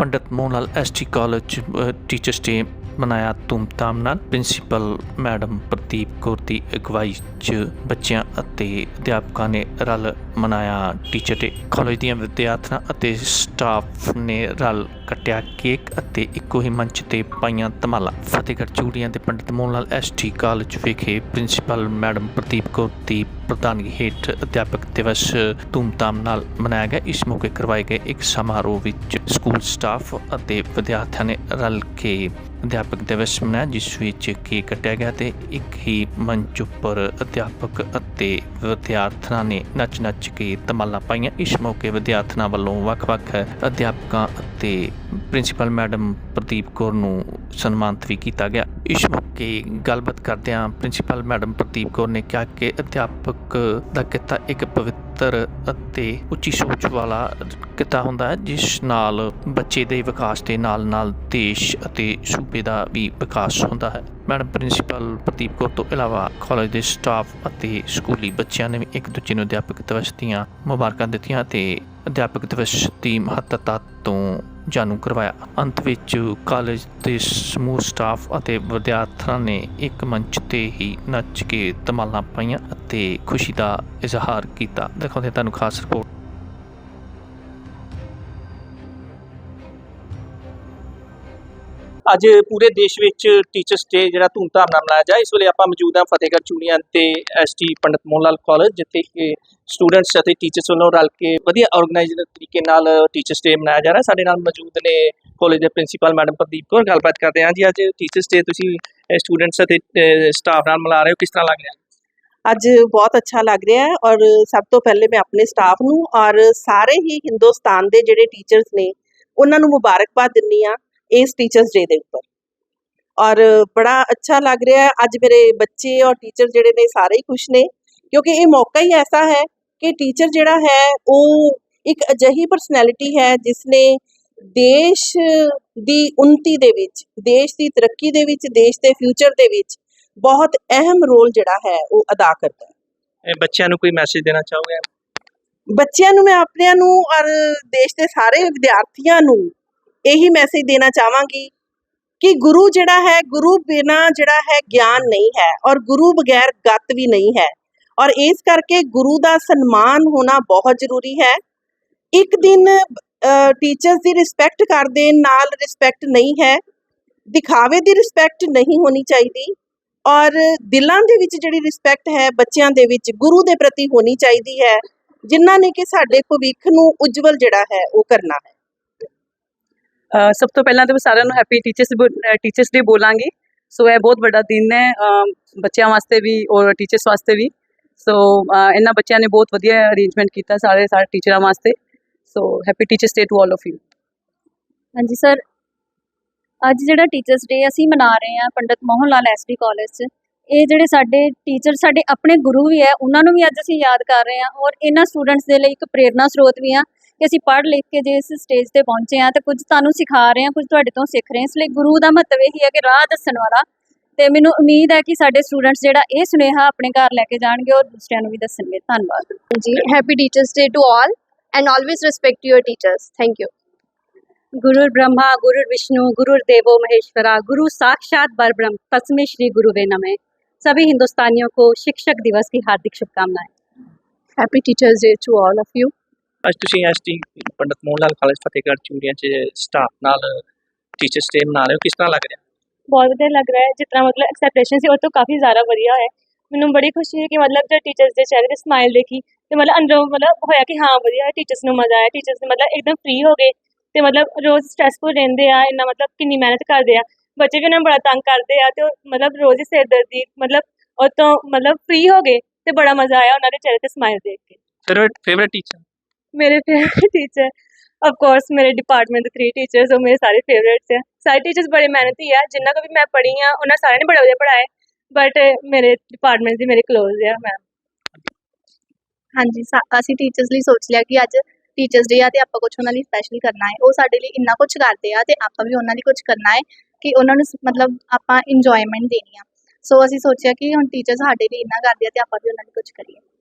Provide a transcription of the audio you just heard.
Pandit Mohan Lal ST college teachers day ਮਨਾਇਆ ਧੂਮਧਾਮ ਨਾਲ। ਪ੍ਰਿੰਸੀਪਲ ਮੈਡਮ ਪ੍ਰਦੀਪ ਕੌਰ ਦੀ ਅਗਵਾਈ 'ਚ ਬੱਚਿਆਂ ਅਤੇ ਅਧਿਆਪਕਾਂ ਨੇ ਰਲ ਮਨਾਇਆ ਟੀਚਰ ਡੇ ਕਾਲਜ ਦੀਆਂ ਵਿਦਿਆਰਥਣਾਂ ਅਤੇ ਸਟਾਫ ਨੇ ਰਲ ਕੱਟਿਆ ਕੇਕ ਅਤੇ ਇੱਕੋ ਹੀ ਮੰਚ ਤੇ ਪਾਈਆਂ ਧਮਾਲਾਂ। ਫਤਿਹਗੜ੍ਹ ਚੂੜੀਆਂ ਦੇ ਪੰਡਤ ਮੋਹਨ ਲਾਲ ਐਸਟੀ ਕਾਲਜ ਵਿਖੇ ਪ੍ਰਿੰਸੀਪਲ ਮੈਡਮ ਪ੍ਰਦੀਪ ਕੌਰ ਦੀ ਪ੍ਰਧਾਨਗੀ ਹੇਠ ਅਧਿਆਪਕ ਦਿਵਸ ਧੂਮਧਾਮ ਨਾਲ ਮਨਾਇਆ ਗਿਆ। ਇਸ ਮੌਕੇ ਕਰਵਾਏ ਗਏ ਇੱਕ ਸਮਾਰੋਹ ਵਿੱਚ ਸਕੂਲ ਸਟਾਫ ਅਤੇ ਵਿਦਿਆਰਥੀਆਂ ਨੇ ਰਲ ਕੇ ਅਧਿਆਪਕ ਦਿਵਸ ਮਨਾਇਆ, ਜਿਸ ਵਿੱਚ ਕੇਕ ਕੱਟਿਆ ਗਿਆ ਤੇ ਇੱਕ ਹੀ ਮੰਚ ਉੱਪਰ ਅਧਿਆਪਕ ਅਤੇ ਵਿਦਿਆਰਥਣਾਂ ਨੇ ਨੱਚ-ਨੱਚ ਕੇ ਧਮਾਲਾਂ ਪਾਈਆਂ। ਇਸ ਮੌਕੇ ਵਿਦਿਆਰਥਣਾਂ ਵੱਲੋਂ ਵੱਖ-ਵੱਖ ਅਧਿਆਪਕਾਂ ਅਤੇ ਪ੍ਰਿੰਸੀਪਲ ਮੈਡਮ ਪ੍ਰਦੀਪ ਕੌਰ ਨੂੰ ਸਨਮਾਨਿਤ ਵੀ ਕੀਤਾ ਗਿਆ। ਇਸ ਮੌਕੇ ਗੱਲਬਾਤ ਕਰਦਿਆਂ ਪ੍ਰਿੰਸੀਪਲ ਮੈਡਮ ਪ੍ਰਦੀਪ ਕੌਰ ਨੇ ਕਿਹਾ ਕਿ ਅਧਿਆਪਕ ਦਾ ਕਿੱਤਾ ਇੱਕ ਪਵਿੱਤਰ ਅਤੇ ਉੱਚੀ ਸੋਚ ਵਾਲਾ ਕਿੱਤਾ ਹੁੰਦਾ ਹੈ, ਜਿਸ ਨਾਲ ਬੱਚੇ ਦੇ ਵਿਕਾਸ ਦੇ ਨਾਲ-ਨਾਲ ਦੇਸ਼ ਅਤੇ ਸੂਬੇ ਦਾ ਵੀ ਵਿਕਾਸ ਹੁੰਦਾ ਹੈ। ਮੈਡਮ ਪ੍ਰਿੰਸੀਪਲ ਪ੍ਰਦੀਪ ਕੌਰ ਤੋਂ ਇਲਾਵਾ ਕਾਲਜ ਦੇ ਸਟਾਫ ਅਤੇ ਸਕੂਲੀ ਬੱਚਿਆਂ ਨੇ ਵੀ ਇੱਕ ਦੂਜੇ ਨੂੰ ਅਧਿਆਪਕ ਦਿਵਸ ਦੀਆਂ ਮੁਬਾਰਕਾਂ ਦਿੱਤੀਆਂ ਤੇ ਅਧਿਆਪਕ ਦਿਵਸ ਦੀ ਮਹੱਤਤਾ ਤੋਂ ਜਾਣੂ ਕਰਵਾਇਆ। ਅੰਤ ਵਿੱਚ ਕਾਲਜ ਦੇ ਸਮੂਹ ਸਟਾਫ ਅਤੇ ਵਿਦਿਆਰਥੀਆਂ ਨੇ ਇੱਕ ਮੰਚ ਤੇ ਹੀ ਨੱਚ ਕੇ ਧਮਾਲਾਂ ਪਾਈਆਂ ਅਤੇ ਖੁਸ਼ੀ ਦਾ ਇਜ਼ਹਾਰ ਕੀਤਾ। ਦਿਖਾਉਂਦੇ ਤੁਹਾਨੂੰ ਖਾਸ ਰਿਪੋਰਟ ਅੱਜ ਪੂਰੇ ਦੇਸ਼ ਵਿੱਚ ਟੀਚਰਸ ਡੇ ਜਿਹੜਾ ਧੂਮਧਾਮ ਨਾਲ ਮਨਾਇਆ ਜਾ, ਇਸ ਵੇਲੇ ਆਪਾਂ ਮੌਜੂਦ ਹਾਂ ਫਤਿਹਗੜ੍ਹ ਚੂੜੀਆਂ ਤੇ ਐਸਟੀ ਪੰਡਤ ਮੋਹਨ ਲਾਲ ਕਾਲਜ ਜਿੱਥੇ ਕਿ ਸਟੂਡੈਂਟਸ ਅਤੇ ਟੀਚਰਸ ਵੱਲੋਂ ਰਲ ਕੇ ਵਧੀਆ ਆਰਗੇਨਾਈਜ਼ਡ ਤਰੀਕੇ ਨਾਲ ਟੀਚਰਸ ਡੇ ਮਨਾਇਆ ਜਾ ਰਿਹਾ। ਸਾਡੇ ਨਾਲ ਮੌਜੂਦ ਨੇ ਕਾਲਜ ਦੇ ਪ੍ਰਿੰਸੀਪਲ ਮੈਡਮ ਪ੍ਰਦੀਪ ਕੌਰ, ਗੱਲਬਾਤ ਕਰਦੇ ਹਾਂ ਜੀ। ਅੱਜ ਟੀਚਰਸ ਡੇ ਤੁਸੀਂ ਸਟੂਡੈਂਟਸ ਅਤੇ ਸਟਾਫ ਨਾਲ ਮਨਾ ਰਹੇ ਹੋ, ਕਿਸ ਤਰ੍ਹਾਂ ਲੱਗ ਰਿਹਾ? ਅੱਜ ਬਹੁਤ ਅੱਛਾ ਲੱਗ ਰਿਹਾ ਹੈ ਔਰ ਸਭ ਤੋਂ ਪਹਿਲੇ ਮੈਂ ਆਪਣੇ ਸਟਾਫ ਨੂੰ ਔਰ ਸਾਰੇ ਹੀ ਹਿੰਦੁਸਤਾਨ ਦੇ ਜਿਹੜੇ ਟੀਚਰਸ ਨੇ, ਉਹਨਾਂ ਨੂੰ ਮੁਬਾਰਕਬਾਦ ਦਿੰਨੀ ਆ ਇਸ ਟੀਚਰਸ ਡੇ ਦੇ ਉੱਪਰ। ਔਰ ਬੜਾ ਅੱਛਾ ਲੱਗ ਰਿਹਾ ਹੈ। ਅੱਜ ਮੇਰੇ ਬੱਚੇ ਔਰ ਟੀਚਰ ਜਿਹੜੇ ਨੇ ਸਾਰੇ ਹੀ ਖੁਸ਼ ਨੇ ਕਿਉਂਕਿ ਇਹ ਮੌਕਾ ਹੀ ਐਸਾ ਹੈ ਕਿ ਟੀਚਰ ਜਿਹੜਾ ਹੈ ਉਹ ਇੱਕ ਅਜਿਹੀ ਪਰਸਨੈਲਿਟੀ ਹੈ ਜਿਸ ਨੇ ਦੇਸ਼ ਦੀ ਉન્નਤੀ ਦੇ ਵਿੱਚ ਦੇਸ਼ ਦੀ ਤਰੱਕੀ ਦੇ ਵਿੱਚ ਦੇਸ਼ ਦੇ ਫਿਊਚਰ ਦੇ ਵਿੱਚ ਬਹੁਤ ਅਹਿਮ ਰੋਲ ਜਿਹੜਾ ਹੈ ਉਹ ਅਦਾ ਕਰਦਾ ਹੈ। ਬੱਚਿਆਂ ਨੂੰ ਕੋਈ ਮੈਸੇਜ ਦੇਣਾ ਚਾਹੋਗੇ? ਬੱਚਿਆਂ ਨੂੰ ਮੈਂ ਆਪਣਿਆਂ ਨੂੰ ਔਰ ਦੇਸ਼ ਦੇ ਸਾਰੇ ਵਿਦਿਆਰਥੀਆਂ ਨੂੰ ਇਹੀ ਮੈਸੇਜ ਦੇਣਾ ਚਾਹਾਂਗੀ ਕਿ ਗੁਰੂ ਜਿਹੜਾ ਹੈ, ਗੁਰੂ ਬਿਨਾ ਜਿਹੜਾ ਹੈ ਗਿਆਨ ਨਹੀਂ ਹੈ ਔਰ ਗੁਰੂ ਬਗੈਰ ਗੱਤ ਵੀ ਨਹੀਂ ਹੈ ਔਰ ਇਸ ਕਰਕੇ ਗੁਰੂ ਦਾ ਸਨਮਾਨ ਹੋਣਾ ਬਹੁਤ ਜ਼ਰੂਰੀ ਹੈ। ਇੱਕ ਦਿਨ ਟੀਚਰਸ ਦੀ ਰਿਸਪੈਕਟ ਕਰਦੇ ਨਾਲ ਰਿਸਪੈਕਟ ਨਹੀਂ ਹੈ, ਦਿਖਾਵੇ ਦੀ ਰਿਸਪੈਕਟ ਨਹੀਂ ਹੋਣੀ ਚਾਹੀਦੀ ਔਰ ਦਿਲਾਂ ਦੇ ਵਿੱਚ ਜਿਹੜੀ ਰਿਸਪੈਕਟ ਹੈ ਬੱਚਿਆਂ ਦੇ ਵਿੱਚ ਗੁਰੂ ਦੇ ਪ੍ਰਤੀ ਹੋਣੀ ਚਾਹੀਦੀ ਹੈ, ਜਿਨ੍ਹਾਂ ਨੇ ਕਿ ਸਾਡੇ ਭਵਿੱਖ ਨੂੰ ਉਜਵਲ ਜਿਹੜਾ ਹੈ ਉਹ ਕਰਨਾ ਹੈ। ਸਭ ਤੋਂ ਪਹਿਲਾਂ ਤਾਂ ਮੈਂ ਸਾਰਿਆਂ ਨੂੰ ਹੈਪੀ ਟੀਚਰਸ ਟੀਚਰਸ ਡੇ ਬੋਲਾਂਗੀ। ਸੋ ਇਹ ਬਹੁਤ ਵੱਡਾ ਦਿਨ ਹੈ ਬੱਚਿਆਂ ਵਾਸਤੇ ਵੀ ਔਰ ਟੀਚਰਸ ਵਾਸਤੇ ਵੀ। ਸੋ ਇਹਨਾਂ ਬੱਚਿਆਂ ਨੇ ਬਹੁਤ ਵਧੀਆ ਅਰੇਂਜਮੈਂਟ ਕੀਤਾ ਸਾਰੇ ਸਾਰੇ ਟੀਚਰਾਂ ਵਾਸਤੇ। So happy teachers day to all of you ਹਾਂਜੀ ਸਰ ਅੱਜ ਜਿਹੜਾ ਟੀਚਰਸ ਡੇ ਅਸੀਂ ਮਨਾ ਰਹੇ ਹਾਂ Pandit Mohan Lal S D college 'ਚ, ਇਹ ਜਿਹੜੇ ਸਾਡੇ ਟੀਚਰ ਸਾਡੇ ਆਪਣੇ ਗੁਰੂ ਵੀ ਹੈ, ਉਹਨਾਂ ਨੂੰ ਵੀ ਅੱਜ ਅਸੀਂ ਯਾਦ ਕਰ ਰਹੇ ਹਾਂ ਔਰ ਇਹਨਾਂ ਸਟੂਡੈਂਟਸ ਦੇ ਲਈ ਇੱਕ ਪ੍ਰੇਰਨਾ ਸਰੋਤ ਵੀ ਆ ਕਿ ਅਸੀਂ ਪੜ੍ਹ ਲਿਖ ਕੇ ਜੇ ਇਸ ਸਟੇਜ ਤੇ ਪਹੁੰਚੇ ਹਾਂ ਤੇ ਕੁਝ ਤੁਹਾਨੂੰ ਸਿਖਾ ਰਹੇ ਹਾਂ ਕੁਝ ਤੁਹਾਡੇ ਤੋਂ ਸਿੱਖ ਰਹੇ ਹਾਂ ਇਸ ਲਈ ਗੁਰੂ ਦਾ ਮਹੱਤਵ ਇਹ ਹੈ ਕਿ ਰਾਹ ਦੱਸਣ ਵਾਲਾ ਤੇ ਮੈਨੂੰ ਉਮੀਦ ਹੈ ਕਿ ਸਾਡੇ ਸਟੂਡੈਂਟਸ ਜਿਹੜਾ ਇਹ ਸੁਨੇਹਾ ਆਪਣੇ ਘਰ ਲੈ ਕੇ ਜਾਣਗੇ ਔਰ ਦੂਸਰਿਆਂ ਨੂੰ ਵੀ ਦੱਸਣਗੇ ਧੰਨਵਾਦ जी happy teachers day to all and always respect your teachers thank you गुरुर् Brahma गुरुर्विष्णु गुरुर्देवो महेश्वरा गुरु साक्षात परब्रह्म तस्मै श्री गुरुवे नमः सभी हिंदुस्तानियों को शिक्षक दिवस की हार्दिक शुभकामनाएं happy teachers day to all of you ਅੱਜ ਤੁਸੀਂ ਐਸਟੀ ਪੰਡਤ ਮੋਹਨ ਲਾਲ ਕਾਲਜ ਫਤਿਹਗੜ੍ਹ ਚੂੜੀਆਂ 'ਚ ਸਟਾਫ ਨਾਲ ਟੀਚਰਸ ਡੇ ਮਨਾ ਰਹੇ ਹੋ ਕਿਸ ਤਰ੍ਹਾਂ ਲੱਗ ਰਿਹਾ? ਬਹੁਤ ਵਧੀਆ ਲੱਗ ਰਿਹਾ ਹੈ ਤਰ੍ਹਾਂ ਮਤਲਬ ਐਕਸੈਪਟੇਸ਼ਨ ਸੀ ਉਹ ਤੋਂ ਕਾਫੀ ਜ਼ਿਆਦਾ ਵਧੀਆ ਹੈ। ਮੈਨੂੰ ਬੜੀ ਖੁਸ਼ੀ ਹੈ ਕਿ ਮਤਲਬ ਜਦ ਟੀਚਰਸ ਦੇ ਚਿਹਰੇ ਤੇ ਸਮਾਈਲ ਦੇਖੀ ਤੇ ਮਤਲਬ ਅੰਦਰੋਂ ਮਤਲਬ ਹੋਇਆ ਕਿ ਹਾਂ ਵਧੀਆ ਟੀਚਰਸ ਨੂੰ ਮਜ਼ਾ ਆਇਆ ਟੀਚਰਸ ਮਤਲਬ ਇੱਕਦਮ ਫ੍ਰੀ ਹੋ ਗਏ ਤੇ ਮਤਲਬ ਰੋਜ਼ ਸਟ੍ਰੈਸਫੁਲ ਰਹਿੰਦੇ ਆ ਇੰਨਾ ਮਤਲਬ ਕਿੰਨੀ ਮਿਹਨਤ ਕਰਦੇ ਆ। ਬੱਚੇ ਵੀ ਉਹਨਾਂ ਬੜਾ ਤੰਗ ਕਰਦੇ ਆ ਤੇ ਮਤਲਬ ਰੋਜ਼ ਹੀ ਸਿਰਦਰਦੀ ਮਤਲਬ ਉਹ ਤੋਂ ਮਤਲਬ ਫ੍ਰੀ ਹੋ ਗਏ ਤੇ ਬੜਾ ਮਜ਼ਾ ਆਇਆ ਉਹਨਾਂ ਦੇ ਚਿਹਰੇ ਤੇ ਸਮਾਈਲ ਦੇਖ ਕੇ। ਫੇਵਰਟ ਫੇਵਰਟ ਟੀਚਰ ਮੇਰੇ ਫੇਵਰਟ ਟੀਚਰ ਆਫ ਕੋਰਸ ਮੇਰੇ ਡਿਪਾਰਟਮੈਂਟ ਦੇ 3 ਟੀਚਰਸ ਉਹ ਮੇਰੇ ਸਾਰੇ ਫੇਵਰੇਟਸ ਹੈ ਸਾਰੇ ਟੀਚਰਸ ਬੜੇ ਮਿਹਨਤੀ ਆ ਜਿੰਨਾ ਕੋ ਵੀ ਮੈਂ ਪੜ੍ਹੀ ਆ ਉਹਨਾਂ ਸਾਰਿਆਂ ਨੇ ਬੜਾ ਵਧੀਆ ਪੜ੍ਹਾਇਆ ਬਟ ਮੇਰੇ ਡਿਪਾਰਟਮੈਂਟ ਦੀ ਮੇਰੇ ਕਲੋਜ਼ ਆ ਮੈਮ हाँ जी सा- ਅਸੀਂ ਟੀਚਰਸ ਲਈ ਸੋਚ ਲਿਆ ਕਿ ਅੱਜ ਟੀਚਰਸ ਡੇ ਆ ਤੇ ਆਪਾਂ ਕੁਝ ਉਹਨਾਂ ਲਈ ਸਪੈਸ਼ਲ ਕਰਨਾ ਹੈ ਉਹ ਸਾਡੇ ਲਈ ਇੰਨਾ ਕੁਝ ਕਰਦੇ ਆ ਤੇ ਆਪਾਂ ਵੀ ਉਹਨਾਂ ਲਈ ਕੁਝ ਕਰਨਾ ਹੈ ਕਿ ਉਹਨਾਂ ਨੂੰ ਸ- ਮਤਲਬ ਆਪਾਂ ਇੰਜੋਇਮੈਂਟ ਦੇਣੀ ਆ ਸੋ ਅਸੀਂ ਸੋਚਿਆ ਕਿ ਹੁਣ ਟੀਚਰ ਸਾਡੇ ਲਈ ਇੰਨਾ ਕਰਦੇ ਆ ਤੇ ਆਪਾਂ ਵੀ ਉਹਨਾਂ ਲਈ ਕੁਝ ਕਰੀਏ